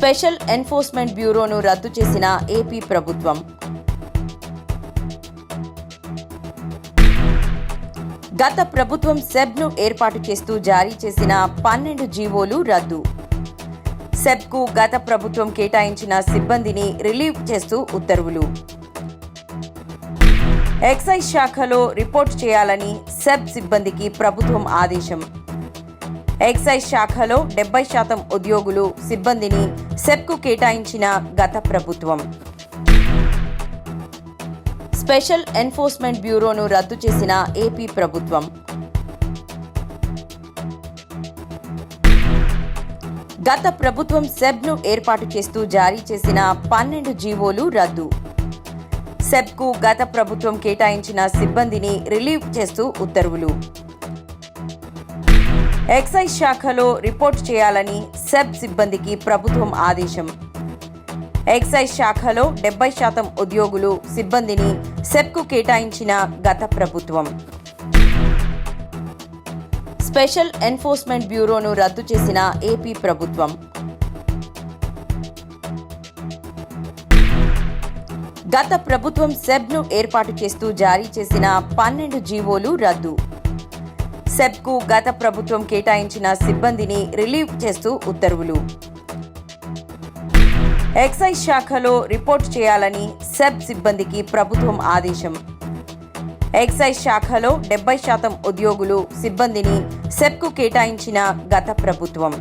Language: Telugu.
స్పెషల్ ఎన్ఫోర్స్మెంట్ బ్యూరోను రద్దు చేసిన ఏపీ ప్రభుత్వం. గత ప్రభుత్వం సెబ్ను ఏర్పాటు చేస్తూ జారీ చేసిన పన్నెండు జీవోలు రద్దు. సెబ్కు గత ప్రభుత్వం కేటాయించిన సిబ్బందిని రిలీవ్ చేస్తూ ఉత్తర్వులు. ఎక్సైజ్ శాఖలో రిపోర్ట్ చేయాలని సెబ్ సిబ్బందికి ప్రభుత్వం ఆదేశం. ఎక్సైజ్ శాఖలో డెబ్బై శాతం ఉద్యోగులు సిబ్బందిని సెబ్కు కేటాయించిన గత ప్రభుత్వం. స్పెషల్ ఎన్ఫోర్స్మెంట్ బ్యూరోను రద్దు చేసిన ఏపీ ప్రభుత్వం. గత ప్రభుత్వం సెబ్ను ఏర్పాటు చేస్తూ జారీ చేసిన పన్నెండు జీవోలు రద్దు. సెబ్కు గత ప్రభుత్వం కేటాయించిన సిబ్బందిని రిలీవ్ చేస్తూ ఉత్తర్వులు. ఎక్సైజ్ శాఖలో రిపోర్ట్ చేయాలని సెబ్ సిబ్బందికి ప్రభుత్వం ఆదేశం. ఎక్సైజ్ శాఖలో డెబ్బై శాతం ఉద్యోగులు సిబ్బందిని సెబ్కు కేటాయించిన గత ప్రభుత్వం. స్పెషల్ ఎన్ఫోర్స్మెంట్ బ్యూరోను రద్దు చేసిన ఏపీ ప్రభుత్వం. గత ప్రభుత్వం సెబ్ను ఏర్పాటు చేస్తూ జారీ చేసిన పన్నెండు జీవోలు రద్దు. సెబ్కు గత ప్రభుత్వం కేటాయించిన సిబ్బందిని రిలీవ్ చేస్తూ ఉత్తర్వులు. ఎక్సైజ్ శాఖలో రిపోర్ట్ చేయాలని సెబ్ సిబ్బందికి ప్రభుత్వం ఆదేశం. ఎక్సైజ్ శాఖలో డెబ్బై శాతం ఉద్యోగులు సిబ్బందిని సెబ్కు కేటాయించిన గత ప్రభుత్వం.